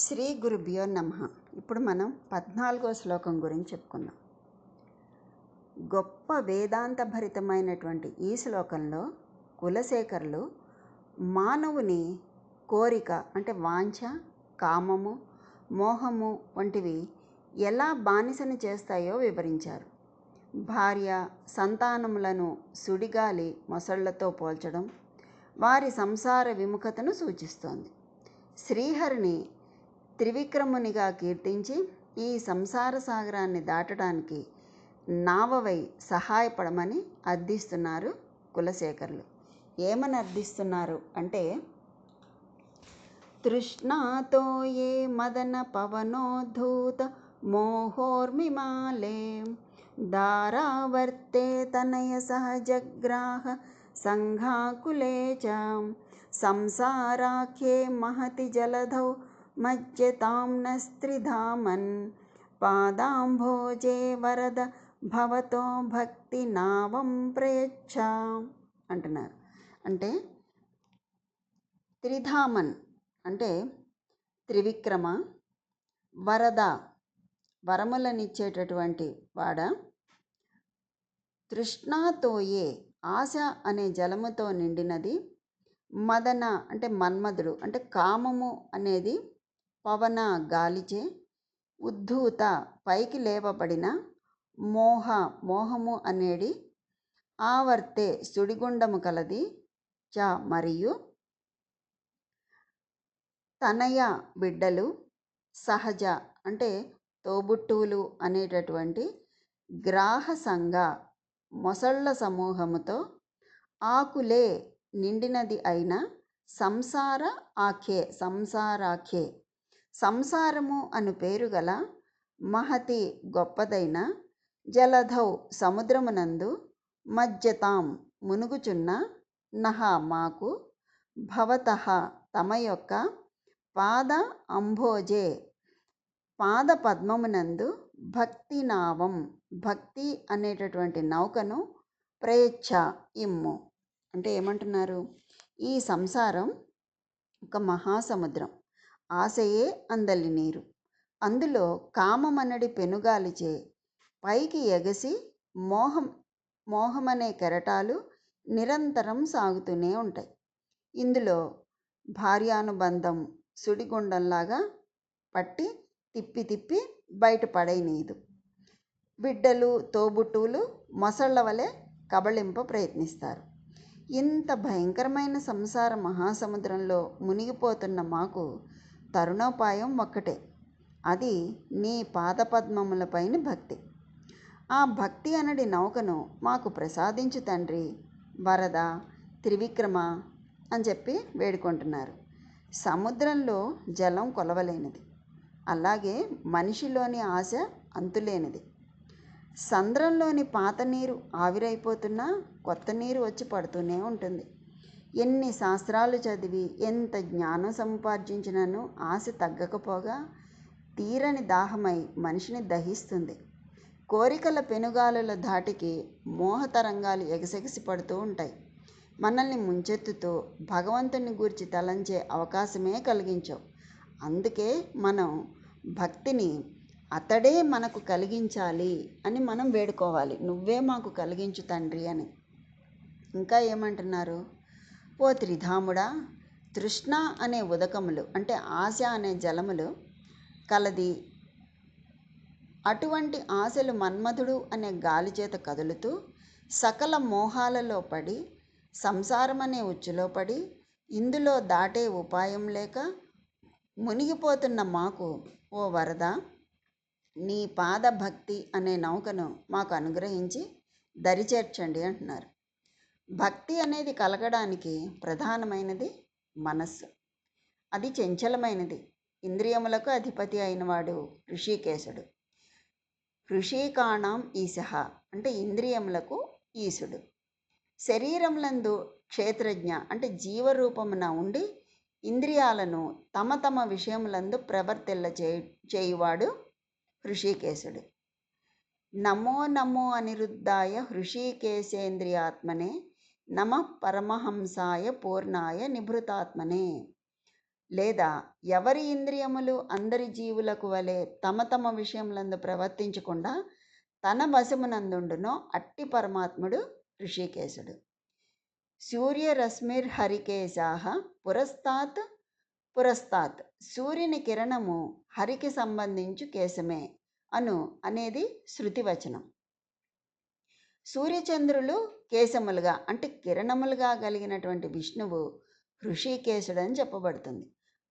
శ్రీ గురుభ్యో నమ. ఇప్పుడు మనం పద్నాలుగో శ్లోకం గురించి చెప్పుకుందాం. గొప్ప వేదాంత భరితమైనటువంటి ఈ శ్లోకంలో కులశేఖరులు మానవుని కోరిక అంటే వాంఛ కామము మోహము వంటివి ఎలా బానిసను చేస్తాయో వివరించారు. భార్య సంతానములను సుడిగాలి మొసళ్ళతో పోల్చడం వారి సంసార విముఖతను సూచిస్తోంది. శ్రీహరిని త్రివిక్రమునిగా కీర్తించి ఈ సంసార సాగరాన్ని దాటడానికి నావవై సహాయపడమని అర్థిస్తున్నారు కులశేఖరులు. ఏమని అర్థిస్తున్నారు అంటే తృష్ణాతో ఏ మదన పవనోద్ధూత మోహోర్మిమాలే. దారావర్తే తనయ సహజగ్రాహ సంఘాకులే చ. సంసారాఖ్యే మహతి జలధౌ మజ్జతాం నస్త్రిధామన్ పాదాంభోజే వరద భవతో భక్తి నావం ప్రయచ్చ అంటున్నారు. అంటే త్రిధామన్ అంటే త్రివిక్రమ వరద వరములనిచ్చేటటువంటి వాడ. తృష్ణాతోయే ఆశ అనే జలముతో నిండినది. మదన అంటే మన్మధుడు అంటే కామము అనేది పవన గాలిచే ఉద్ధూత పైకి లేపబడిన మోహ మోహము అనేది ఆవర్తే సుడిగుండము కలది చ మరియు తనయ బిడ్డలు సహజ అంటే తోబుట్టువులు అనేటటువంటి గ్రాహ సంఘ మొసళ్ళ సమూహముతో ఆకులే నిండినది అయిన సంసార ఆఖే సంసారాఖే సంసారము అను పేరు గల మహతి గొప్పదైన జలధౌ సముద్రమునందు మజ్జతాం మునుగుచున్న నహ మాకు భవత తమ యొక్క పాద అంభోజే పాద పద్మమునందు భక్తి నావం. భక్తి అనేటటువంటి నౌకను ప్రయచ్ఛ ఇమ్ము. అంటే ఏమంటున్నారు? ఈ సంసారం ఒక మహాసముద్రం. ఆశయే అందలి నీరు. అందులో కామమనడి పెనుగాలిచే పైకి ఎగసి మోహం మోహమనే కెరటాలు నిరంతరం సాగుతూనే ఉంటాయి. ఇందులో భార్యానుబంధం సుడిగుండంలాగా పట్టి తిప్పి తిప్పి బయట పడేయనీదు బిడ్డలు తోబుట్టువులు మొసళ్ళ వలె కబళింప ప్రయత్నిస్తారు. ఇంత భయంకరమైన సంసార మహాసముద్రంలో మునిగిపోతున్న మాకు తరుణోపాయం ఒక్కటే. అది నీ పాదపద్మములపైన భక్తి. ఆ భక్తి అనడి నౌకను మాకు ప్రసాదించు తండ్రి వరద త్రివిక్రమ అని చెప్పి వేడుకుంటున్నారు. సముద్రంలో జలం కొలవలేనిది. అలాగే మనిషిలోని ఆశ అంతులేనిది. సంద్రంలోని పాత నీరు ఆవిరైపోతున్నా కొత్త నీరు వచ్చి పడుతూనే ఉంటుంది. ఎన్ని శాస్త్రాలు చదివి ఎంత జ్ఞానం సముపార్జించినను ఆశ తగ్గకపోగా తీరని దాహమై మనిషిని దహిస్తుంది. కోరికల పెనుగాలుల ధాటికి మోహతరంగాలు ఎగసెగసి పడుతూ ఉంటాయి. మనల్ని ముంచెత్తుతూ భగవంతుని గూర్చి తలంచే అవకాశమే కలిగించవు. అందుకే మనం భక్తిని అతడే మనకు కలిగించాలి అని మనం వేడుకోవాలి. నువ్వే మాకు కలిగించు తండ్రి అని. ఇంకా ఏమంటున్నారు? ఓ త్రిధాముడా తృష్ణ అనే ఉదకములు అంటే ఆశ అనే జలములు కలది. అటువంటి ఆశలు మన్మధుడు అనే గాలి చేత కదులుతూ సకల మోహాలలో పడి సంసారమనే ఉచ్చులో పడి ఇందులో దాటే ఉపాయం లేక మునిగిపోతున్న మాకు ఓ వరద నీ పాద భక్తి అనే నౌకను మాకు అనుగ్రహించి దరిచేర్చండి అంటున్నారు. భక్తి అనేది కలగడానికి ప్రధానమైనది మనస్సు. అది చంచలమైనది. ఇంద్రియములకు అధిపతి అయినవాడు ఋషికేశుడు. ఋషికాణం ఈశ అంటే ఇంద్రియములకు ఈశుడు. శరీరములందు క్షేత్రజ్ఞ అంటే జీవరూపమున ఉండి ఇంద్రియాలను తమ తమ విషయములందు ప్రవర్తిల్ల చే చేయువాడు హృషికేశుడు నమో నమో అనిరుద్ధాయ హృషికేశేంద్రియాత్మనే నమ పరమహంసాయ పూర్ణాయ నిభృతాత్మనే. లేదా ఎవరి ఇంద్రియములు అందరి జీవులకు వలె తమ తమ విషయములందు ప్రవర్తించకుండా తన వశమునందుండునో అట్టి పరమాత్ముడు ఋషికేశుడు. సూర్యరశ్మిర్ హరికేశాహ పురస్తాత్ పురస్తాత్. సూర్యుని కిరణము హరికి సంబంధించు కేశమే అను అనేది శృతివచనం. సూర్యచంద్రులు కేశములుగా అంటే కిరణములుగా కలిగినటువంటి విష్ణువు ఋషికేశుడు అని చెప్పబడుతుంది.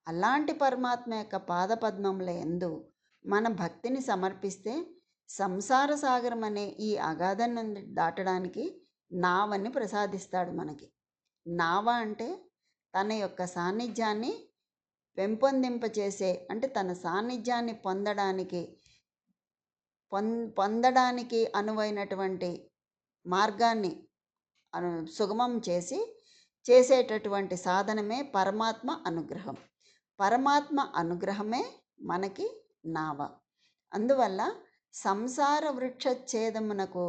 అలాంటి పరమాత్మ యొక్క పాదపద్మముల ఎందు మన భక్తిని సమర్పిస్తే సంసార సాగరం అనే ఈ అగాధం నుండి దాటడానికి నావని ప్రసాదిస్తాడు మనకి. నావ అంటే తన యొక్క సాన్నిధ్యాన్ని పెంపొందింపచేసే అంటే తన సాన్నిధ్యాన్ని పొందడానికి పొం పొందడానికి అనువైనటువంటి మార్గాన్ని అను సుగమం చేసి చేసేటటువంటి సాధనమే పరమాత్మ అనుగ్రహం. పరమాత్మ అనుగ్రహమే మనకి నావ. అందువల్ల సంసార వృక్షఛేదమునకు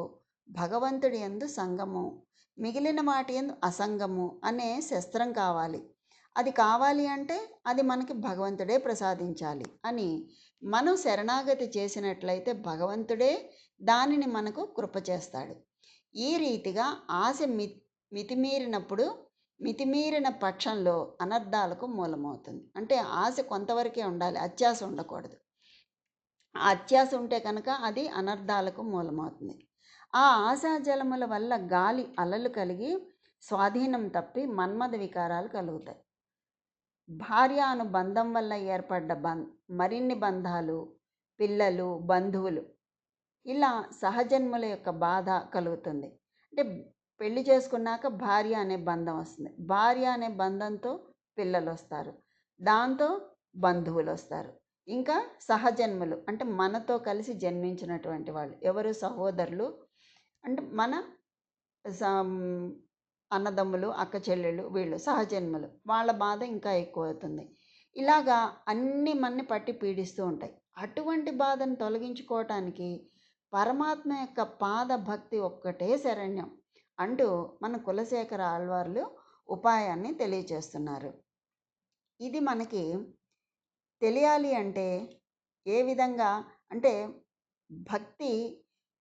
భగవంతుడి ఎందు సంగము మిగిలిన వాటి ఎందు అసంగము అనే శస్త్రం కావాలి. అది కావాలి అంటే అది మనకి భగవంతుడే ప్రసాదించాలి అని మనం శరణాగతి చేసినట్లయితే భగవంతుడే దానిని మనకు కృప చేస్తాడు ఈ రీతిగా ఆశ మి మితిమీరినప్పుడు మితిమీరిన పక్షంలో అనర్థాలకు మూలమవుతుంది. అంటే ఆశ కొంతవరకే ఉండాలి అత్యాశ ఉండకూడదు. ఆ అత్యాశ ఉంటే కనుక అది అనర్థాలకు మూలమవుతుంది. ఆ ఆశాజలముల వల్ల గాలి అలలు కలిగి స్వాధీనం తప్పి మన్మద వికారాలు కలుగుతాయి. భార్య అను బంధం వల్ల ఏర్పడ్డ బం మరిన్ని బంధాలు పిల్లలు బంధువులు ఇలా సహజన్ముల యొక్క బాధ కలుగుతుంది. అంటే పెళ్ళి చేసుకున్నాక భార్య అనే బంధం వస్తుంది. భార్య అనే బంధంతో పిల్లలు వస్తారు దాంతో బంధువులు వస్తారు ఇంకా సహజన్ములు అంటే మనతో కలిసి జన్మించినటువంటి వాళ్ళు ఎవరు? సహోదరులు. అంటే మన స- అన్నదమ్ములు అక్క చెల్లెళ్ళు వీళ్ళు సహజన్ములు. వాళ్ళ బాధ ఇంకా ఎక్కువ అవుతుంది ఇలాగా అన్ని మన్ని పట్టి పీడిస్తూ ఉంటాయి. అటువంటి బాధను తొలగించుకోవటానికి పరమాత్మ యొక్క పాద భక్తి ఒక్కటే శరణ్యం అంటూ మన కులశేఖర ఆళ్వార్లు ఉపాయాన్ని తెలియచేస్తున్నారు ఇది మనకి తెలియాలి అంటే ఏ విధంగా అంటే భక్తి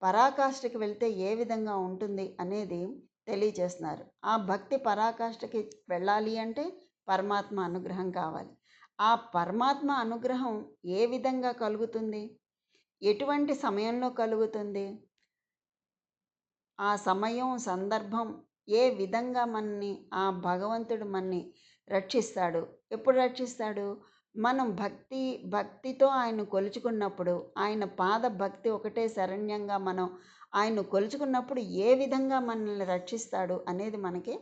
పరాకాష్ఠకి వెళ్తే ఏ విధంగా ఉంటుంది అనేది తెలియజేస్తున్నారు. ఆ భక్తి పరాకాష్ఠకి వెళ్ళాలి అంటే పరమాత్మ అనుగ్రహం కావాలి. ఆ పరమాత్మ అనుగ్రహం ఏ విధంగా కలుగుతుంది? ఎటువంటి సమయంలో కలుగుతుంది? ఆ సమయం సందర్భం ఏ విధంగా మనని ఆ భగవంతుడు మనని రక్షిస్తాడు? ఎప్పుడు రక్షిస్తాడు? మనం భక్తి భక్తితో ఆయన కొలుచుకున్నప్పుడు ఆయన పాద భక్తి ఒకటే శరణ్యంగా మనం ఆయన కొలుచుకున్నప్పుడు ఏ విధంగా మనల్ని రక్షిస్తాడు అనేది మనకి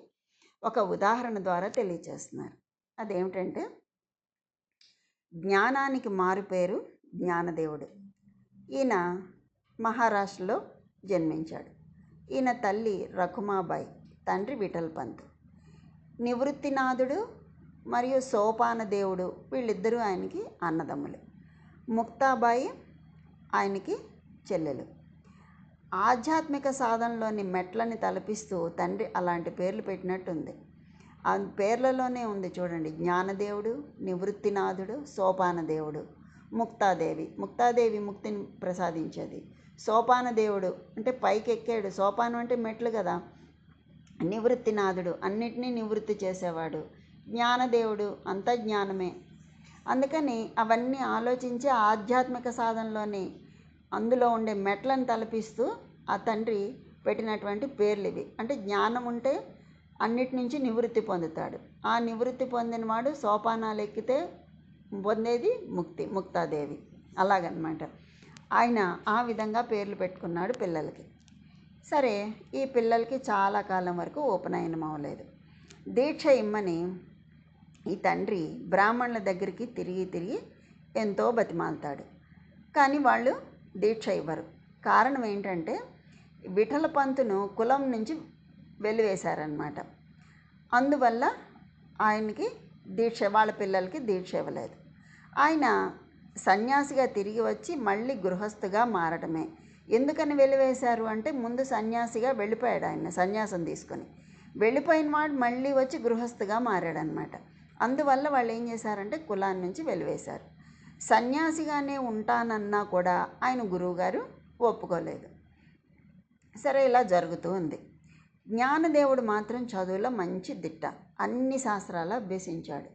ఒక ఉదాహరణ ద్వారా తెలియచేస్తున్నారు. అదేమిటంటే జ్ఞానానికి మారు పేరు జ్ఞానదేవుడు. ఈయన మహారాష్ట్రలో జన్మించాడు. ఈయన తల్లి రఖుమాబాయి తండ్రి విఠల్ పంత్. నివృత్తినాథుడు మరియు సోపాన దేవుడు వీళ్ళిద్దరూ ఆయనకి అన్నదమ్ములు. ముక్తాబాయి ఆయనకి చెల్లెలు. ఆధ్యాత్మిక సాధనలోని మెట్లని తలపిస్తూ తండ్రి అలాంటి పేర్లు పెట్టినట్టుంది. ఆ పేర్లలోనే ఉంది చూడండి. జ్ఞానదేవుడు నివృత్తినాథుడు సోపానదేవుడు ముక్తాదేవి. ముక్తాదేవి ముక్తిని ప్రసాదించేది. సోపాన దేవుడు అంటే పైకి ఎక్కాడు సోపానం అంటే మెట్లు కదా. నివృత్తినాథుడు. అన్నిటినీ నివృత్తి చేసేవాడు. జ్ఞానదేవుడు అంతా జ్ఞానమే. అందుకని అవన్నీ ఆలోచించి ఆధ్యాత్మిక సాధనలోని అందులో ఉండే మెట్లను తలపిస్తూ ఆ తండ్రి పెట్టినటువంటి పేర్లు ఇవి అంటే జ్ఞానం ఉంటే అన్నిటి నుంచి నివృత్తి పొందుతాడు. ఆ నివృత్తి పొందినవాడు సోపానాలు ఎక్కితే పొందేది ముక్తి ముక్తాదేవి. అలాగనమాట. ఆయన ఆ విధంగా పేర్లు పెట్టుకున్నాడు పిల్లలకి. సరే ఈ పిల్లలకి చాలా కాలం వరకు ఉపనయనం అవ్వలేదు దీక్ష ఇమ్మని ఈ తండ్రి బ్రాహ్మణుల దగ్గరికి తిరిగి తిరిగి ఎంతో బతిమాలుతాడు. కానీ వాళ్ళు దీక్ష ఇవ్వరు. కారణం ఏంటంటే విఠల పంతును కులం నుంచి వెలివేశారనమాట. అందువల్ల ఆయనకి దీక్ష వాళ్ళ పిల్లలకి దీక్ష ఇవ్వలేదు. ఆయన సన్యాసిగా తిరిగి వచ్చి మళ్ళీ గృహస్థుగా మారడమే ఎందుకని వెలివేశారు అంటే ముందు సన్యాసిగా వెళ్ళిపోయాడు ఆయన సన్యాసం తీసుకొని. వెళ్ళిపోయిన వాడు మళ్ళీ వచ్చి గృహస్థుగా మారాడనమాట అందువల్ల వాళ్ళు ఏం చేశారంటే కులాన్ని నుంచి వెలివేశారు. సన్యాసిగానే ఉంటానన్నా కూడా ఆయన గురువుగారు ఒప్పుకోలేదు. సరే ఇలా జరుగుతూ ఉంది. జ్ఞానదేవుడు మాత్రం చదువులో మంచి దిట్ట. అన్ని శాస్త్రాలు అభ్యసించాడు.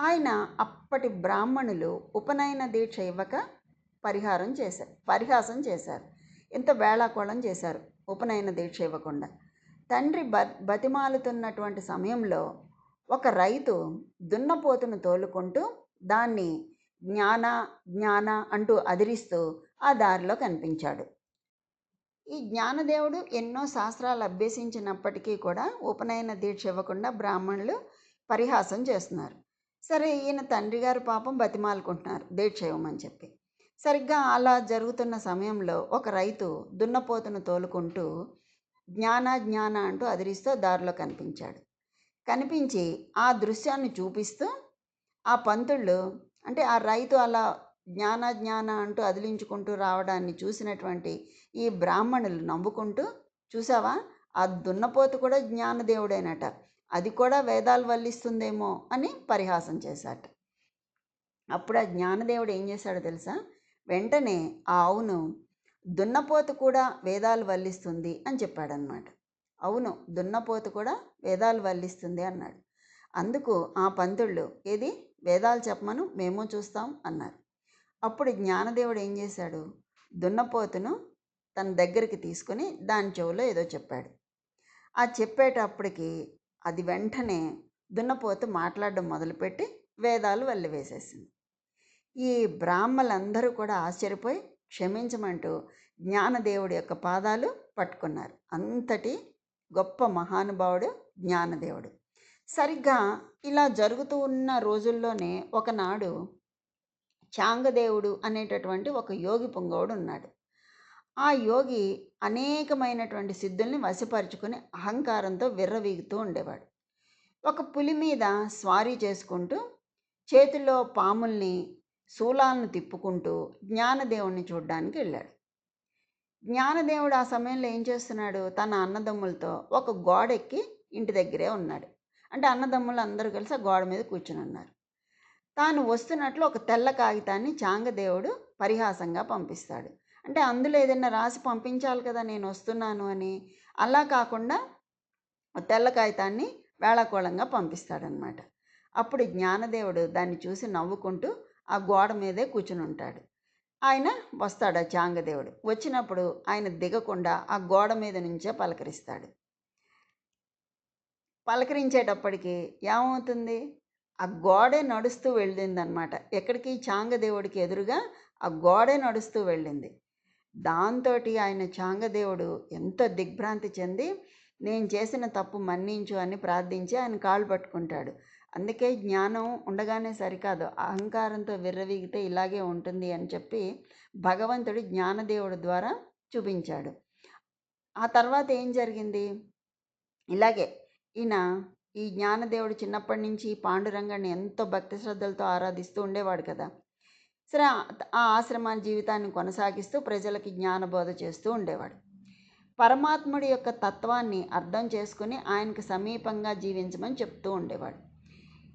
ఆయన అప్పటి బ్రాహ్మణులు ఉపనయన దీక్ష ఇవ్వక పరిహారం చేశారు. పరిహాసం చేశారు. ఎంత వేళాకోళం చేశారు ఉపనయన దీక్ష ఇవ్వకుండా. తండ్రి బ బతిమాలుతున్నటువంటి సమయంలో ఒక రైతు దున్నపోతును తోలుకుంటూ దాన్ని జ్ఞాన జ్ఞాన అంటూ అదిరిస్తూ ఆ దారిలో కనిపించాడు. ఈ జ్ఞానదేవుడు ఎన్నో శాస్త్రాలు అభ్యసించినప్పటికీ కూడా ఉపనయన దీక్ష ఇవ్వకుండా బ్రాహ్మణులు పరిహాసం చేస్తున్నారు. సరే ఈయన తండ్రి గారు పాపం బతిమాలుకుంటున్నారు. దీక్ష ఇవ్వమని చెప్పి. సరిగ్గా అలా జరుగుతున్న సమయంలో ఒక రైతు దున్నపోతును తోలుకుంటూ జ్ఞాన జ్ఞాన అంటూ అదిరిస్తూ దారిలో కనిపించాడు. కనిపించి ఆ దృశ్యాన్ని చూపిస్తూ ఆ పంతుళ్ళు అంటే ఆ రైతు అలా జ్ఞాన జ్ఞాన అంటూ అదిలించుకుంటూ రావడాన్ని చూసినటువంటి ఈ బ్రాహ్మణులు నవ్వుకుంటూ చూసావా? ఆ దున్నపోతు కూడా జ్ఞానదేవుడేనట. అది కూడా వేదాలు వల్లిస్తుందేమో అని పరిహాసం చేశాట. అప్పుడు ఆ జ్ఞానదేవుడు ఏం చేశాడో తెలుసా? వెంటనే ఆ అవును దున్నపోతు కూడా వేదాలు వల్లిస్తుంది అని చెప్పాడనమాట అవును దున్నపోతు కూడా వేదాలు వల్లిస్తుంది అన్నాడు. అందుకు ఆ పంతుళ్ళు ఏది? వేదాలు చెప్పమను మేము చూస్తాం అన్నారు. అప్పుడు జ్ఞానదేవుడు ఏం చేశాడు? దున్నపోతును తన దగ్గరికి తీసుకుని దాని చెవులో ఏదో చెప్పాడు. ఆ చెప్పేటప్పటికి అది వెంటనే దున్నపోతు మాట్లాడడం మొదలుపెట్టి వేదాలు వెళ్ళివేసేసింది ఈ బ్రాహ్మలందరూ కూడా ఆశ్చర్యపోయి క్షమించమంటూ జ్ఞానదేవుడి యొక్క పాదాలు పట్టుకున్నారు. అంతటి గొప్ప మహానుభావుడు జ్ఞానదేవుడు. సరిగ్గా ఇలా జరుగుతూ ఉన్న రోజుల్లోనే ఒకనాడు చాంగదేవుడు అనేటటువంటి ఒక యోగి పొంగవుడు ఉన్నాడు. ఆ యోగి అనేకమైనటువంటి సిద్ధుల్ని వశపరుచుకుని అహంకారంతో విర్రవీగుతూ ఉండేవాడు. ఒక పులి మీద స్వారీ చేసుకుంటూ చేతిలో పాముల్ని శూలాలను తిప్పుకుంటూ జ్ఞానదేవుణ్ణి చూడ్డానికి వెళ్ళాడు. జ్ఞానదేవుడు ఆ సమయంలో ఏం చేస్తున్నాడు? తన అన్నదమ్ములతో ఒక గోడ ఎక్కి ఇంటి దగ్గరే ఉన్నాడు. అంటే అన్నదమ్ములు అందరూ కలిసి ఆ గోడ మీద కూర్చుని ఉన్నారు. తాను వస్తున్నట్లు ఒక తెల్ల కాగితాన్ని చాంగదేవుడు పరిహాసంగా పంపిస్తాడు. అంటే అందులో ఏదైనా రాసి పంపించాలి కదా నేను వస్తున్నాను అని. అలా కాకుండా తెల్ల కాగితాన్ని వేళాకోళంగా పంపిస్తాడనమాట. అప్పుడు జ్ఞానదేవుడు దాన్ని చూసి నవ్వుకుంటూ ఆ గోడ మీదే కూర్చుని ఉంటాడు. ఆయన వస్తాడు ఆ చాంగదేవుడు వచ్చినప్పుడు ఆయన దిగకుండా ఆ గోడ మీద నుంచే పలకరిస్తాడు. పలకరించేటప్పటికి ఏమవుతుంది? ఆ గోడే నడుస్తూ వెళ్ళిందనమాట. ఎక్కడికి? చాంగదేవుడికి ఎదురుగా ఆ గోడే నడుస్తూ వెళ్ళింది. దాంతో ఆయన చాంగదేవుడు ఎంతో దిగ్భ్రాంతి చెంది నేను చేసిన తప్పు మన్నించు అని ప్రార్థించి ఆయన కాళ్ళు పట్టుకుంటాడు. అందుకే జ్ఞానం ఉండగానే సరికాదు. అహంకారంతో విర్రవీగితే ఇలాగే ఉంటుంది అని చెప్పి భగవంతుడు జ్ఞానదేవుడి ద్వారా చూపించాడు. ఆ తర్వాత ఏం జరిగింది? ఇలాగే ఈయన ఈ జ్ఞానదేవుడు చిన్నప్పటి నుంచి పాండురంగాన్ని ఎంతో భక్తి శ్రద్ధలతో ఆరాధిస్తూ ఉండేవాడు కదా. సరే ఆ ఆశ్రమ జీవితాన్ని కొనసాగిస్తూ ప్రజలకి జ్ఞానబోధ చేస్తూ ఉండేవాడు. పరమాత్ముడి యొక్క తత్వాన్ని అర్థం చేసుకుని ఆయనకు సమీపంగా జీవించమని చెప్తూ ఉండేవాడు.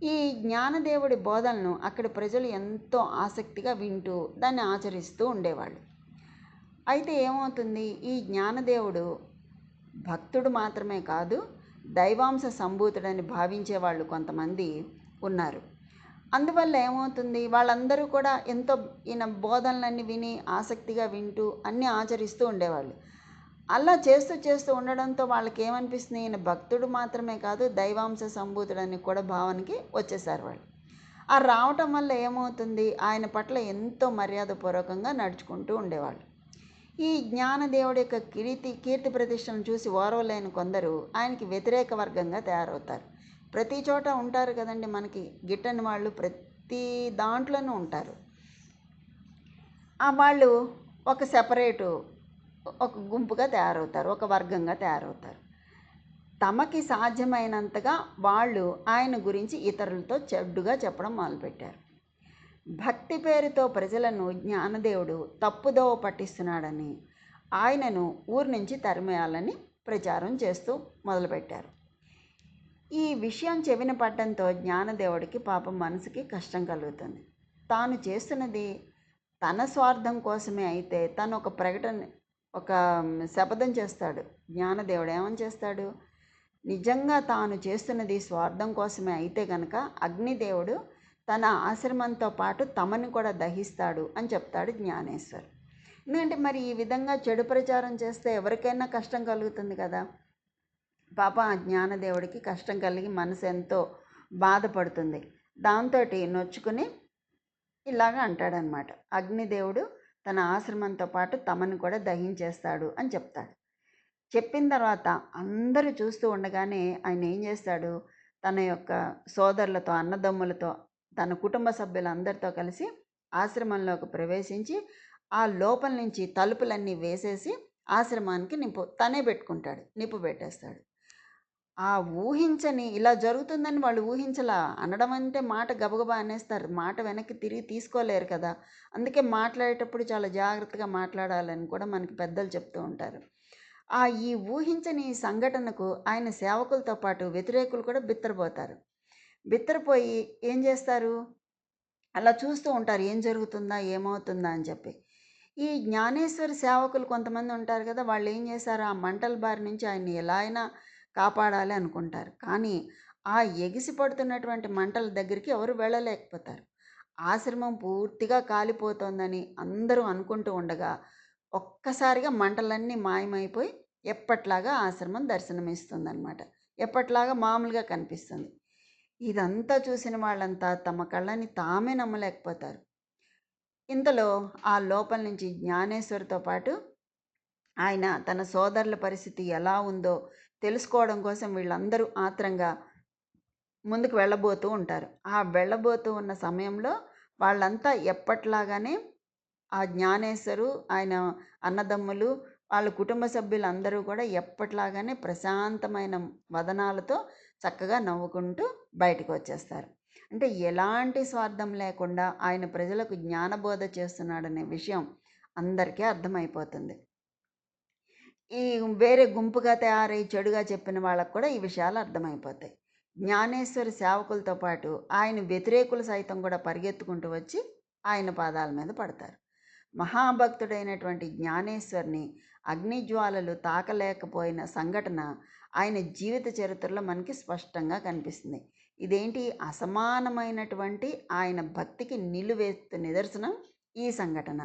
ఈ జ్ఞానదేవుడి బోధనను అక్కడి ప్రజలు ఎంతో ఆసక్తిగా వింటూ దాన్ని ఆచరిస్తూ ఉండేవాళ్ళు. అయితే ఏమవుతుంది? ఈ జ్ఞానదేవుడు భక్తుడు మాత్రమే కాదు దైవాంశ సంభూతుడని భావించే వాళ్ళు కొంతమంది ఉన్నారు. అందువల్ల ఏమవుతుంది? వాళ్ళందరూ కూడా ఎంతో ఈయన బోధనలన్నీ విని ఆసక్తిగా వింటూ అన్నీ ఆచరిస్తూ ఉండేవాళ్ళు. అలా చేస్తూ చేస్తూ ఉండడంతో వాళ్ళకి ఏమనిపిస్తుంది ఈయన భక్తుడు మాత్రమే కాదు దైవాంశ సంభూతుడని కూడా భావనకి వచ్చేసారు వాళ్ళు. ఆ రావటం వల్ల ఏమవుతుంది? ఆయన పట్ల ఎంతో మర్యాదపూర్వకంగా నడుచుకుంటూ ఉండేవాళ్ళు. ఈ జ్ఞానదేవుడి యొక్క కీర్తి కీర్తి ప్రతిష్టను చూసి ఓర్వలేని కొందరు ఆయనకి వ్యతిరేక వర్గంగా తయారవుతారు. ప్రతి చోట ఉంటారు కదండి మనకి గిట్టని వాళ్ళు ప్రతి దాంట్లోనూ ఉంటారు. ఆ వాళ్ళు ఒక సెపరేటు ఒక గుంపుగా తయారవుతారు ఒక వర్గంగా తయారవుతారు. తమకి సాధ్యమైనంతగా వాళ్ళు ఆయన గురించి ఇతరులతో చెడ్డుగా చెప్పడం మొదలుపెట్టారు. భక్తి పేరుతో ప్రజలను జ్ఞానదేవుడు తప్పుదోవ పట్టిస్తున్నాడని ఆయనను ఊరి నుంచి తరిమేయాలని ప్రచారం చేస్తూ మొదలుపెట్టారు. ఈ విషయం చెవిన పట్టడంతో జ్ఞానదేవుడికి పాపం మనసుకి కష్టం కలుగుతుంది. తాను చేస్తున్నది తన స్వార్థం కోసమే అయితే తను ఒక ప్రకటన ఒక శపథం చేస్తాడు. జ్ఞానదేవుడు ఏమని చేస్తాడు? నిజంగా తాను చేస్తున్నది స్వార్థం కోసమే అయితే కనుక అగ్నిదేవుడు తన ఆశ్రమంతో పాటు తమని కూడా దహిస్తాడు అని చెప్తాడు జ్ఞానేశ్వర్ ఎందుకంటే మరి ఈ విధంగా చెడు ప్రచారం చేస్తే ఎవరికైనా కష్టం కలుగుతుంది కదా? పాప ఆ జ్ఞానదేవుడికి కష్టం కలిగి మనసు ఎంతో బాధపడుతుంది. దాంతో నొచ్చుకుని ఇలాగ అంటాడనమాట. అగ్నిదేవుడు తన ఆశ్రమంతో పాటు తమను కూడా దహించేస్తాడు అని చెప్తాడు. చెప్పిన తర్వాత అందరూ చూస్తూ ఉండగానే ఆయన ఏం చేస్తాడు? తన యొక్క సోదరులతో అన్నదమ్ములతో తన కుటుంబ సభ్యులందరితో కలిసి ఆశ్రమంలోకి ప్రవేశించి ఆ లోపల నుంచి తలుపులన్నీ వేసేసి ఆశ్రమానికి నింపు తనే పెట్టుకుంటాడు నిప్పు పెట్టేస్తాడు. ఆ ఊహించని ఇలా జరుగుతుందని వాళ్ళు ఊహించలా? అనడం అంటే మాట గబగబా అనేస్తారు. మాట వెనక్కి తిరిగి తీసుకోలేరు కదా? అందుకే మాట్లాడేటప్పుడు చాలా జాగ్రత్తగా మాట్లాడాలని కూడా మనకి పెద్దలు చెప్తూ ఉంటారు. ఆ ఈ ఊహించని సంఘటనకు ఆయన సేవకులతో పాటు వ్యతిరేకులు కూడా బిత్తరపోతారు. బిత్తరపోయి ఏం చేస్తారు? అలా చూస్తూ ఉంటారు. ఏం జరుగుతుందా? ఏమవుతుందా? అని చెప్పి. ఈ జ్ఞానేశ్వరి సేవకులు కొంతమంది ఉంటారు కదా? వాళ్ళు ఏం చేశారు? ఆ మంటల బారి నుంచి ఆయన్ని ఎలా అయినా కాపాడాలి అనుకుంటారు. కానీ ఆ ఎగిసి పడుతున్నటువంటి మంటల దగ్గరికి ఎవరు వెళ్ళలేకపోతారు. ఆశ్రమం పూర్తిగా కాలిపోతోందని అందరూ అనుకుంటూ ఉండగా ఒక్కసారిగా మంటలన్నీ మాయమైపోయి ఎప్పట్లాగా ఆశ్రమం దర్శనమిస్తుందన్నమాట. ఎప్పట్లాగా మామూలుగా కనిపిస్తుంది. ఇదంతా చూసిన వాళ్ళంతా తమ కళ్ళని తామే నమ్మలేకపోతారు. ఇంతలో ఆ లోపల నుంచి జ్ఞానేశ్వరితో పాటు ఆయన తన సోదరుల పరిస్థితి ఎలా ఉందో తెలుసుకోవడం కోసం వీళ్ళందరూ ఆత్రంగా ముందుకు వెళ్ళబోతూ ఉంటారు. ఆ వెళ్ళబోతూ ఉన్న సమయంలో వాళ్ళంతా ఎప్పట్లాగానే ఆ జ్ఞానేశ్వరు ఆయన అన్నదమ్ములు వాళ్ళ కుటుంబ సభ్యులందరూ కూడా ఎప్పట్లాగానే ప్రశాంతమైన వదనాలతో చక్కగా నవ్వుకుంటూ బయటకు వచ్చేస్తారు. అంటే ఎలాంటి స్వార్థం లేకుండా ఆయన ప్రజలకు జ్ఞానబోధ చేస్తున్నాడనే విషయం అందరికీ అర్థమైపోతుంది. ఈ వేరే గుంపుగా తయారై చెడుగా చెప్పిన వాళ్ళకు కూడా ఈ విషయాలు అర్థమైపోతాయి. జ్ఞానేశ్వరి సేవకులతో పాటు ఆయన వ్యతిరేకులు సైతం కూడా పరిగెత్తుకుంటూ వచ్చి ఆయన పాదాల మీద పడతారు. మహాభక్తుడైనటువంటి జ్ఞానేశ్వరిని అగ్నిజ్వాలలు తాకలేకపోయిన సంఘటన ఆయన జీవిత చరిత్రలో మనకి స్పష్టంగా కనిపిస్తుంది. ఇదేంటి? అసమానమైనటువంటి ఆయన భక్తికి నిలువెత్తు నిదర్శనం ఈ సంఘటన.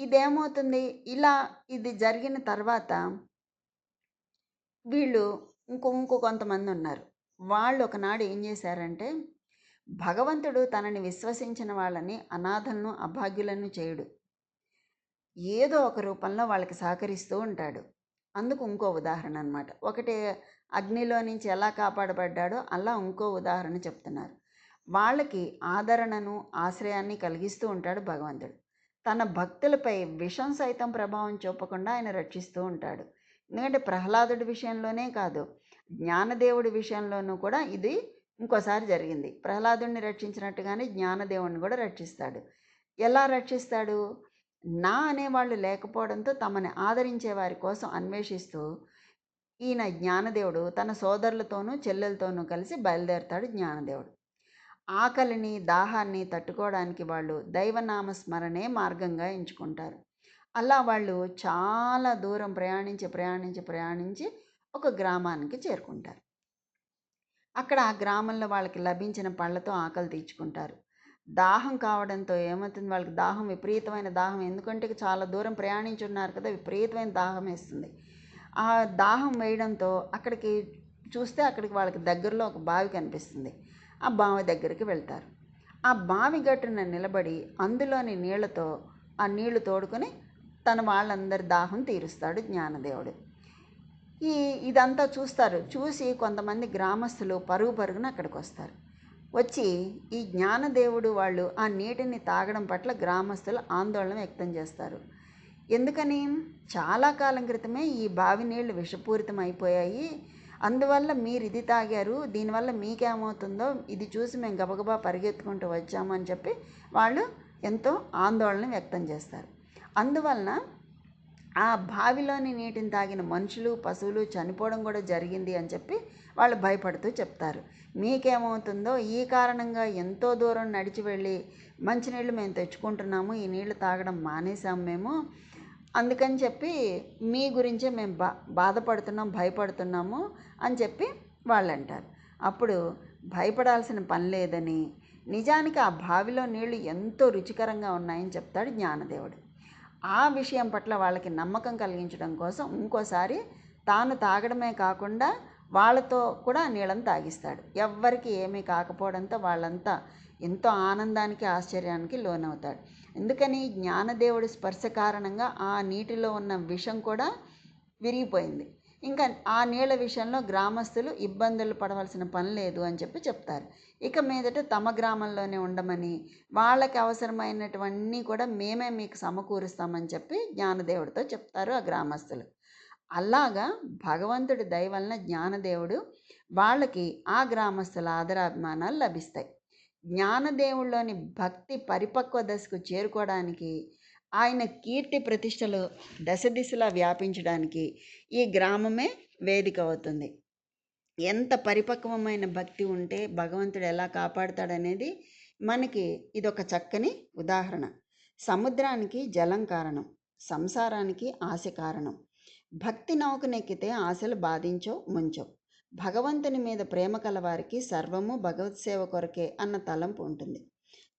ఇదేమవుతుంది? ఇలా ఇది జరిగిన తర్వాత వీళ్ళు ఇంకో ఇంకో కొంతమంది ఉన్నారు వాళ్ళు ఒకనాడు ఏం చేశారంటే భగవంతుడు తనని విశ్వసించిన వాళ్ళని అనాథలను అభాగ్యులను చేయుడు. ఏదో ఒక రూపంలో వాళ్ళకి సహకరిస్తూ ఉంటాడు. అందుకు ఇంకో ఉదాహరణ అనమాట ఒకటి అగ్నిలో నుంచి ఎలా కాపాడబడ్డాడో అలా ఇంకో ఉదాహరణ చెప్తున్నారు. వాళ్ళకి ఆదరణను ఆశ్రయాన్ని కలిగిస్తూ ఉంటాడు భగవంతుడు. తన భక్తులపై విషం సైతం ప్రభావం చూపకుండా ఆయన రక్షిస్తూ ఉంటాడు. ఎందుకంటే ప్రహ్లాదుడి విషయంలోనే కాదు జ్ఞానదేవుడి విషయంలోనూ కూడా ఇది ఇంకోసారి జరిగింది. ప్రహ్లాదుడిని రక్షించినట్టుగానే జ్ఞానదేవుడిని కూడా రక్షిస్తాడు. ఎలా రక్షిస్తాడు? నా అనేవాళ్ళు లేకపోవడంతో తమని ఆదరించే వారి కోసం అన్వేషిస్తూ ఈయన జ్ఞానదేవుడు తన సోదరులతోనూ చెల్లెలతోనూ కలిసి బయలుదేరుతాడు జ్ఞానదేవుడు. ఆకలిని దాహాన్ని తట్టుకోవడానికి వాళ్ళు దైవనామ స్మరణే మార్గంగా ఎంచుకుంటారు. అలా వాళ్ళు చాలా దూరం ప్రయాణించి ప్రయాణించి ప్రయాణించి ఒక గ్రామానికి చేరుకుంటారు. అక్కడ ఆ గ్రామంలో వాళ్ళకి లభించిన పళ్ళతో ఆకలి తీర్చుకుంటారు. దాహం కావడంతో ఏమవుతుంది? వాళ్ళకి దాహం విపరీతమైన దాహం. ఎందుకంటే చాలా దూరం ప్రయాణించి ఉన్నారు కదా విపరీతమైన దాహం వేస్తుంది. ఆ దాహం వేయడంతో అక్కడికి చూస్తే అక్కడికి వాళ్ళకి దగ్గరలో ఒక బావి కనిపిస్తుంది. ఆ బావి దగ్గరికి వెళ్తారు. ఆ బావి గట్టున నిలబడి అందులోని నీళ్ళతో ఆ నీళ్ళు తోడుకొని తన వాళ్ళందరి దాహం తీరుస్తాడు జ్ఞానదేవుడు. ఈ ఇదంతా చూస్తారు. చూసి కొంతమంది గ్రామస్తులు పరుగు పరుగున అక్కడికి వస్తారు. వచ్చి ఈ జ్ఞానదేవుడు వాళ్ళు ఆ నీటిని తాగడం పట్ల గ్రామస్తులు ఆందోళన వ్యక్తం చేస్తారు. ఎందుకని? చాలా కాలం క్రితమే ఈ బావి నీళ్ళు విషపూరితం అయిపోయాయి అందువల్ల మీరు ఇది తాగారు దీనివల్ల మీకేమవుతుందో ఇది చూసి మేము గబగబా పరిగెత్తుకుంటూ వచ్చాము అని చెప్పి వాళ్ళు ఎంతో ఆందోళన వ్యక్తం చేస్తారు. అందువలన ఆ బావిలోని నీటిని తాగిన మనుషులు పశువులు చనిపోవడం కూడా జరిగింది అని చెప్పి వాళ్ళు భయపడుతూ చెప్తారు. మీకేమవుతుందో ఈ కారణంగా ఎంతో దూరం నడిచి వెళ్ళి మంచినీళ్ళు మేము తెచ్చుకుంటున్నాము ఈ నీళ్ళు తాగడం మానేసాము మేము అందుకని చెప్పి మీ గురించే మేము బా బాధపడుతున్నాం భయపడుతున్నాము అని చెప్పి వాళ్ళు అంటారు అప్పుడు భయపడాల్సిన పని లేదని నిజానికి ఆ బావిలో నీళ్ళు ఎంతో రుచికరంగా ఉన్నాయని చెప్తాడు జ్ఞానదేవుడు. ఆ విషయం పట్ల వాళ్ళకి నమ్మకం కలిగించడం కోసం ఇంకోసారి తాను తాగడమే కాకుండా వాళ్ళతో కూడా ఆ నీళ్ళని తాగిస్తాడు. ఎవ్వరికి ఏమీ కాకపోవడంతో వాళ్ళంతా ఎంతో ఆనందానికి ఆశ్చర్యానికి లోనవుతాడు. ఎందుకని జ్ఞానదేవుడి స్పర్శ కారణంగా ఆ నీటిలో ఉన్న విషం కూడా విరిగిపోయింది. ఇంకా ఆ నీళ్ళ విషయంలో గ్రామస్తులు ఇబ్బందులు పడవలసిన పని లేదు అని చెప్పి చెప్తారు. ఇక మీదట తమ గ్రామంలోనే ఉండమని వాళ్ళకి అవసరమైనటువన్నీ కూడా మేమే మీకు సమకూరుస్తామని చెప్పి జ్ఞానదేవుడితో చెప్తారు ఆ గ్రామస్తులు. అలాగా భగవంతుడి దయ వలన జ్ఞానదేవుడు వాళ్ళకి ఆ గ్రామస్తుల ఆదరాభిమానాలు లభిస్తాయి. జ్ఞానదేవుల్లోని భక్తి పరిపక్వ దశకు చేరుకోవడానికి ఆయన కీర్తి ప్రతిష్టలు దశ దిశలా వ్యాపించడానికి ఈ గ్రామమే వేదిక అవుతుంది. ఎంత పరిపక్వమైన భక్తి ఉంటే భగవంతుడు ఎలా కాపాడుతాడనేది మనకి ఇదొక చక్కని ఉదాహరణ. సముద్రానికి జలం కారణం సంసారానికి ఆశ కారణం. భక్తి నౌకనెక్కితే ఆశలు బాధించో ముంచో. భగవంతుని మీద ప్రేమ కలవారికి సర్వము భగవత్ సేవ కొరకే అన్న తలంపు ఉంటుంది.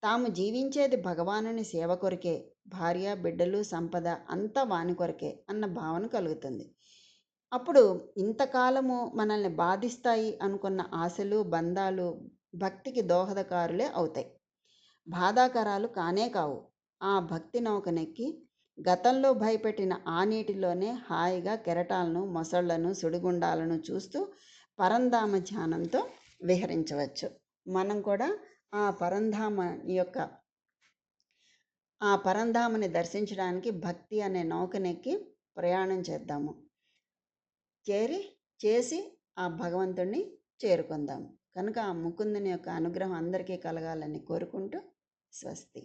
తాము జీవించేది భగవానుని సేవ కొరకే భార్య బిడ్డలు సంపద అంతా వాని కొరకే అన్న భావన కలుగుతుంది. అప్పుడు ఇంతకాలము మనల్ని బాధిస్తాయి అనుకున్న ఆశలు బంధాలు భక్తికి దోహదకారులే అవుతాయి. బాధాకరాలు కానే కావు. ఆ భక్తి నౌకనెక్కి గతంలో భయపెట్టిన ఆ నీటిలోనే హాయిగా కెరటాలను మొసళ్ళను సుడిగుండాలను చూస్తూ పరంధామ ధ్యానంతో విహరించవచ్చు. మనం కూడా ఆ పరంధామ యొక్క ఆ పరంధామని దర్శించడానికి భక్తి అనే నౌకనెక్కి ప్రయాణం చేద్దాము. చేరి చేసి ఆ భగవంతుణ్ణి చేరుకుందాము కనుక ఆ ముకుందుని యొక్క అనుగ్రహం అందరికీ కలగాలని కోరుకుంటూ స్వస్తి.